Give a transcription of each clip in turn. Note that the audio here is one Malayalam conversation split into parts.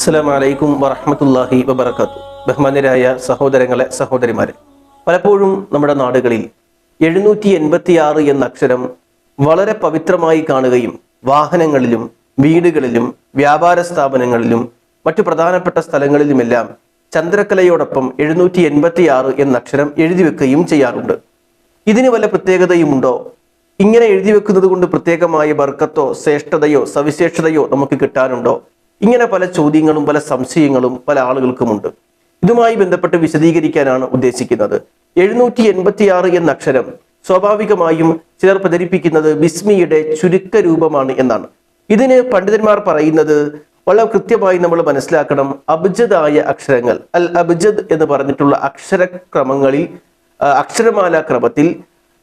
അസ്സലാമലൈക്കും വറഹമത്തല്ലാഹി വബർക്കാത്തു ബഹ്മാന്യരായ സഹോദരങ്ങളെ സഹോദരിമാരെ പലപ്പോഴും നമ്മുടെ നാടുകളിൽ എഴുന്നൂറ്റി എൺപത്തി ആറ് എന്ന അക്ഷരം വളരെ പവിത്രമായി കാണുകയും വാഹനങ്ങളിലും വീടുകളിലും വ്യാപാര സ്ഥാപനങ്ങളിലും മറ്റു പ്രധാനപ്പെട്ട സ്ഥലങ്ങളിലുമെല്ലാം ചന്ദ്രക്കലയോടൊപ്പം എഴുന്നൂറ്റി എൺപത്തി ആറ് എന്ന അക്ഷരം എഴുതി വെക്കുകയും ചെയ്യാറുണ്ട്. ഇതിന് വല്ല പ്രത്യേകതയുമുണ്ടോ? ഇങ്ങനെ എഴുതി വെക്കുന്നത് കൊണ്ട് പ്രത്യേകമായ ബർക്കത്തോ ശ്രേഷ്ഠതയോ സവിശേഷതയോ നമുക്ക് കിട്ടാനുണ്ടോ ഇങ്ങനെ പല ചോദ്യങ്ങളും പല സംശയങ്ങളും പല ആളുകൾക്കുമുണ്ട്. ഇതുമായി ബന്ധപ്പെട്ട് വിശദീകരിക്കാനാണ് ഉദ്ദേശിക്കുന്നത്. എഴുന്നൂറ്റി എൺപത്തിയാറ് എന്ന അക്ഷരം സ്വാഭാവികമായും ചിലർ പ്രചരിപ്പിക്കുന്നത് ബിസ്മിയുടെ ചുരുക്ക രൂപമാണ് എന്നാണ്. ഇതിന് പണ്ഡിതന്മാർ പറയുന്നത് വളരെ കൃത്യമായി നമ്മൾ മനസ്സിലാക്കണം. അബ്ജദായ അക്ഷരങ്ങൾ അൽ അബ്ജദ് എന്ന് പറഞ്ഞിട്ടുള്ള അക്ഷരക്രമങ്ങളിൽ അക്ഷരമാല ക്രമത്തിൽ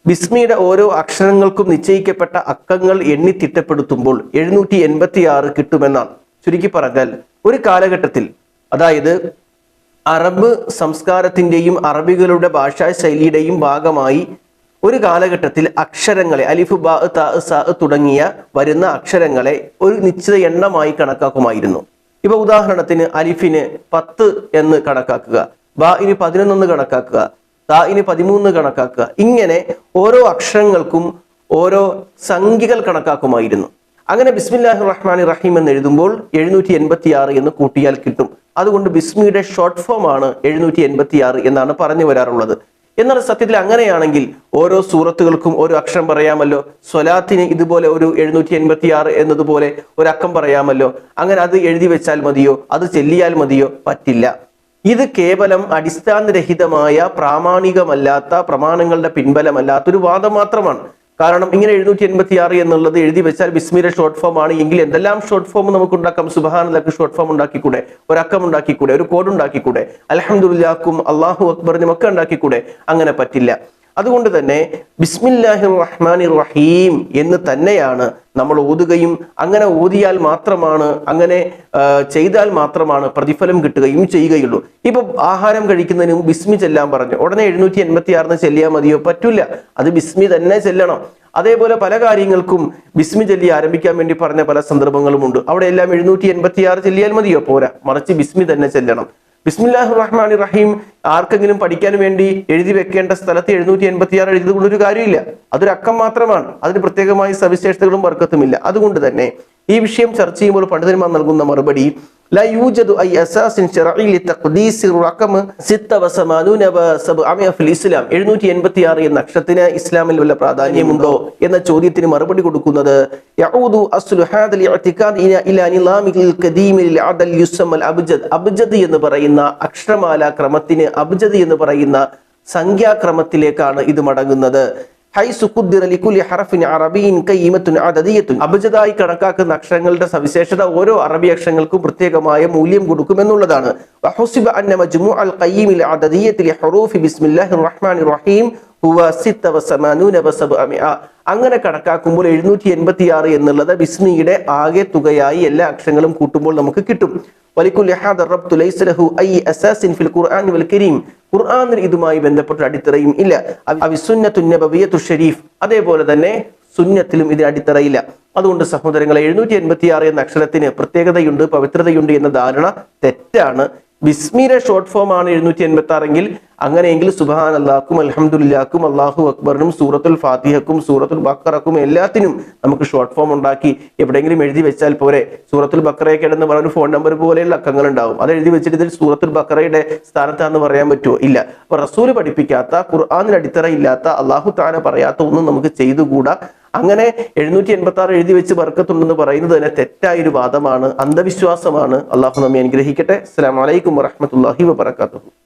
ബിസ്മിയുടെ ഓരോ അക്ഷരങ്ങൾക്കും നിശ്ചയിക്കപ്പെട്ട അക്കങ്ങൾ എണ്ണി തിട്ടപ്പെടുത്തുമ്പോൾ എഴുന്നൂറ്റി എൺപത്തി ആറ് കിട്ടുമെന്നാണ്. ചുരുക്കി പറഞ്ഞാൽ ഒരു കാലഘട്ടത്തിൽ അതായത് അറബ് സംസ്കാരത്തിന്റെയും അറബികളുടെ ഭാഷാ ശൈലിയുടെയും ഭാഗമായി ഒരു കാലഘട്ടത്തിൽ അക്ഷരങ്ങളെ അലിഫ് ബാ ത തുടങ്ങിയ വരുന്ന അക്ഷരങ്ങളെ ഒരു നിശ്ചിത എണ്ണമായി കണക്കാക്കുമായിരുന്നു. ഇപ്പൊ ഉദാഹരണത്തിന് അലിഫിന് പത്ത് എന്ന് കണക്കാക്കുക ബാ ഇനി പതിനൊന്നെന്ന് കണക്കാക്കുക താ ഇനി പതിമൂന്ന് കണക്കാക്കുക ഇങ്ങനെ ഓരോ അക്ഷരങ്ങൾക്കും ഓരോ സംഖ്യകൾ കണക്കാക്കുമായിരുന്നു. അങ്ങനെ ബിസ്മില്ലാഹി റഹ്മാനി റഹീം എന്ന് എഴുതുമ്പോൾ എഴുന്നൂറ്റി എൺപത്തി ആറ് എന്ന് കൂട്ടിയാൽ കിട്ടും. അതുകൊണ്ട് ബിസ്മിയുടെ ഷോർട്ട് ഫോം ആണ് എഴുന്നൂറ്റി എൺപത്തി ആറ് എന്നാണ് പറഞ്ഞു വരാറുള്ളത്. എന്നാൽ സത്യത്തിൽ അങ്ങനെയാണെങ്കിൽ ഓരോ സൂറത്തുകൾക്കും ഒരു അക്ഷരം പറയാമല്ലോ. സ്വലാത്തിന് ഇതുപോലെ ഒരു എഴുന്നൂറ്റി എൺപത്തി ആറ് എന്നതുപോലെ ഒരു അക്കം പറയാമല്ലോ. അങ്ങനെ അത് എഴുതി വെച്ചാൽ മതിയോ? അത് ചെല്ലിയാൽ മതിയോ? പറ്റില്ല. ഇത് കേവലം അടിസ്ഥാനരഹിതമായ പ്രാമാണികമല്ലാത്ത പ്രമാണങ്ങളുടെ പിൻബലമല്ലാത്ത ഒരു വാദം മാത്രമാണ്. കാരണം ഇങ്ങനെ എഴുന്നൂറ്റി എൺപത്തി ആറ് എന്നുള്ളത് എഴുതി വെച്ചാൽ ബിസ്മിയുടെ ഷോർട്ട് ഫോം ആണ്. എങ്കിൽ എന്തെല്ലാം ഷോർട്ട് ഫോം നമുക്ക് ഉണ്ടാക്കാം? സുബഹാനലക്ക് ഷോർട്ട് ഫോം ഉണ്ടാക്കിക്കൂടെ? ഒരു അക്കം ഉണ്ടാക്കിക്കൂടെ? ഒരു കോഡ് ഉണ്ടാക്കിക്കൂടെ? അലഹമുല്ലാക്കും അള്ളാഹു അക്ബറിനും ഒക്കെ ഉണ്ടാക്കിക്കൂടെ? അങ്ങനെ പറ്റില്ല. അതുകൊണ്ട് തന്നെ ബിസ്മില്ലാഹി റഹ്മാൻ റഹീം എന്ന് തന്നെയാണ് നമ്മൾ ഓതുകയും അങ്ങനെ ഓതിയാൽ മാത്രമാണ് അങ്ങനെ ചെയ്താൽ മാത്രമാണ് പ്രതിഫലം കിട്ടുകയും ചെയ്യുകയുള്ളൂ. ഇപ്പൊ ആഹാരം കഴിക്കുന്നതിന് ബിസ്മി ചെല്ലാൻ പറഞ്ഞു. ഉടനെ എഴുന്നൂറ്റി എൺപത്തി ആറിന് ചെല്ലിയാൽ മതിയോ? പറ്റില്ല അത് ബിസ്മി തന്നെ ചെല്ലണം. അതേപോലെ പല കാര്യങ്ങൾക്കും ബിസ്മി ചൊല്ലി ആരംഭിക്കാൻ വേണ്ടി പറഞ്ഞ പല സന്ദർഭങ്ങളുമുണ്ട്. അവിടെ എല്ലാം എഴുന്നൂറ്റി എൺപത്തി ആറ് ചെല്ലിയാൽ മതിയോ? പോരാ. മറിച്ച് ബിസ്മി തന്നെ ചെല്ലണം. ബിസ്മില്ലാഹി റഹ്മാൻ റഹീം ആർക്കെങ്കിലും പഠിക്കാൻ വേണ്ടി എഴുതി വെക്കേണ്ട സ്ഥലത്ത് എഴുന്നൂറ്റി എൺപത്തി ആറ് എഴുതിയത് കൊണ്ട് ഒരു കാര്യമില്ല. അതൊരു അക്കം മാത്രമാണ്. അതിന് പ്രത്യേകമായി സവിശേഷതകളും വർക്കത്തുമില്ല. അതുകൊണ്ട് തന്നെ ഈ വിഷയം ചർച്ച ചെയ്യുമ്പോൾ പണ്ഡിതന്മാർ നൽകുന്ന മറുപടി لا يوجد أي أساس شرعي لتقديس الرقم 86 و700 في الإسلام എഴുന്നൂറ്റി എൺപത്തി ആറ് എന്ന അക്ഷരത്തിന് ഇസ്ലാമിൽ വല്ല പ്രാധാന്യമുണ്ടോ എന്ന ചോദ്യത്തിന് മറുപടി കൊടുക്കുന്നത് യഊദു അസ്ലു ഹാദൽ ഇഅ്തിഖാദ് ഇല ഇലാ നിലാമിൽ ഖദീം ലിൽ അദൽ യുസമ്മൽ അബ്ജദ് അബ്ജദ് എന്ന് പറയുന്ന അക്ഷരമാല ക്രമത്തിന് അബ്ജദ് എന്ന് പറയുന്ന സംഖ്യാക്രമത്തിലേക്കാണ് ഇത് മടങ്ങുന്നത് അബ്ജദായി കണക്കാക്കുന്ന അക്ഷരങ്ങളുടെ സവിശേഷത ഓരോ അറബി അക്ഷരങ്ങൾക്കും പ്രത്യേകമായ മൂല്യം കൊടുക്കുമെന്നുള്ളതാണ് അങ്ങനെ കണക്കാക്കുമ്പോൾ എഴുന്നൂറ്റി എൺപത്തി ആറ് എന്നുള്ളത് ബിസ്മിയുടെ ആകെ തുകയായി എല്ലാ അക്ഷരങ്ങളും കൂട്ടുമ്പോൾ നമുക്ക് കിട്ടും. ഖുർആാനിൽ ഇതുമായി ബന്ധപ്പെട്ട അടിത്തറയും ഇല്ല. ഷരീഫ്. അതേപോലെ തന്നെ സുന്നത്തിലും ഇതിന് അടിത്തറയില്ല. അതുകൊണ്ട് സഹോദരങ്ങളെ എഴുന്നൂറ്റി എൺപത്തി ആറ് എന്ന അക്ഷരത്തിന് പ്രത്യേകതയുണ്ട് പവിത്രതയുണ്ട് എന്ന ധാരണ തെറ്റാണ്. ബിസ്മിയുടെ ഷോർട്ട് ഫോം ആണ് എഴുന്നൂറ്റി എൺപത്തി ആറെങ്കിൽ അങ്ങനെയെങ്കിൽ സുബാൻ അള്ളാഹ്ക്കും അലഹമുല്ലാക്കും അള്ളാഹു അക്ബറിനും സൂറത്തുൽ ഫാത്തിഹക്കും സൂറത്തുൽ ബക്കറക്കും എല്ലാത്തിനും നമുക്ക് ഷോർട്ട് ഫോം ഉണ്ടാക്കി എവിടെയെങ്കിലും എഴുതി വെച്ചാൽ പോരെ. സൂറത്തുൽ ബക്കറയൊക്കെ എന്ന് പറഞ്ഞ ഫോൺ നമ്പർ പോലെയുള്ള അക്കങ്ങൾ ഉണ്ടാവും അത് എഴുതി വെച്ചിട്ട് ഇതിൽ സൂറത്തുൽ ബക്കറയുടെ സ്ഥാനത്താണെന്ന് പറയാൻ പറ്റുമോ? ഇല്ല. അപ്പൊ റസൂൽ പഠിപ്പിക്കാത്ത ഖുർആാനിൽ അടിത്തറ ഇല്ലാത്ത അള്ളാഹു താന പറയാത്ത ഒന്നും നമുക്ക് ചെയ്തുകൂടാ. അങ്ങനെ എഴുന്നൂറ്റി എൺപത്തി ആറ് എഴുതി വെച്ച് ബർക്കത്തുണ്ടെന്ന് പറയുന്നത് തന്നെ തെറ്റായ ഒരു വാദമാണ് അന്ധവിശ്വാസമാണ്. അള്ളാഹു നമ്മെ അനുഗ്രഹിക്കട്ടെ. അസ്സാം വലൈക്കും വറഹമത്തല്ലാഹി വബർക്കാത്തു